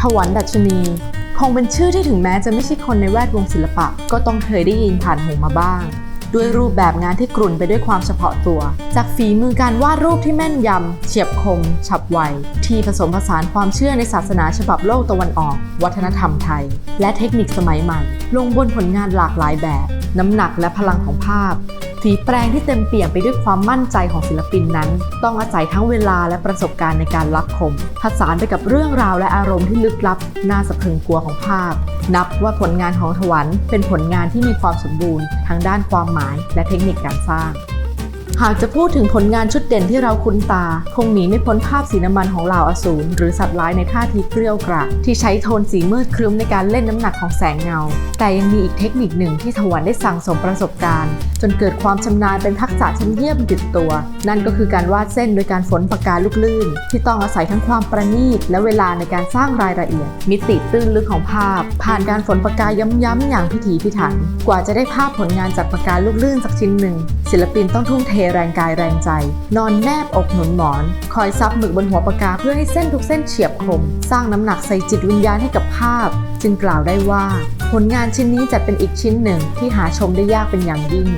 ถวันดัชนี คงเป็นชื่อที่ถึงแม้จะไม่ใช่คนในแวดวงศิลปะ ก็ต้องเคยได้ยินผ่านหูมาบ้าง ด้วยรูปแบบงานที่กรุ่นไปด้วยความเฉพาะตัว จากฝีมือการวาดรูปที่แม่นยำ เฉียบคม ฉับไว ที่ผสมผสานความเชื่อในศาสนาฉบับโลกตะวันออก วัฒนธรรมไทย และเทคนิคสมัยใหม่ ลงบนผลงานหลากหลายแบบ น้ำหนักและพลังของภาพ ฝีแปรงที่เต็มเปี่ยมไปด้วยความมั่นใจของศิลปินนั้น ต้องอาศัยทั้งเวลาและประสบการณ์ในการรับคมผสานไปกับเรื่องราวและอารมณ์ที่ลึกลับ น่าสะพรึงกลัวของภาพ นับว่าผลงานของถวันเป็นผลงานที่มีความสมบูรณ์ทั้งด้านความหมายและเทคนิคการสร้าง หากจะพูดถึงผลงานชุดเด่นที่เราคุ้นตา คงหนีไม่พ้นภาพสีน้ำมันของเหล่าอสูรหรือสัตว์ร้ายในท่าทีเกรี้ยวกราดที่ใช้โทนสีมืดครึ้มในการเล่นน้ำหนักของแสงเงา แต่ยังมีอีกเทคนิคหนึ่งที่ถวันได้สั่งสมประสบการณ์ จนเกิดความชำนาญเป็นทักษะชั้นเยี่ยมติดตัว นั่นก็คือการวาดเส้นโดยการฝนปากกาลูกลื่น ที่ต้องอาศัยทั้งความประณีตและเวลาในการสร้างรายละเอียด มิติตื้นลึกของภาพ ผ่านการฝนปากกาย้ำๆอย่างพิถีพิถัน กว่าจะได้ภาพผลงานจากปากกาลูกลื่นสักชิ้นหนึ่งศิลปินต้องทุ่มเทแรงกายแรงใจ นอนแนบอกหนุนหมอน คอยซับหมึกบนหัวปากกาเพื่อให้เส้นทุกเส้นเฉียบคม สร้างน้ำหนักใส่จิตวิญญาณให้กับภาพ จึงกล่าวได้ว่า ผลงานชิ้นนี้จะเป็นอีกชิ้นหนึ่งที่หาชมได้ยากเป็นอย่างยิ่ง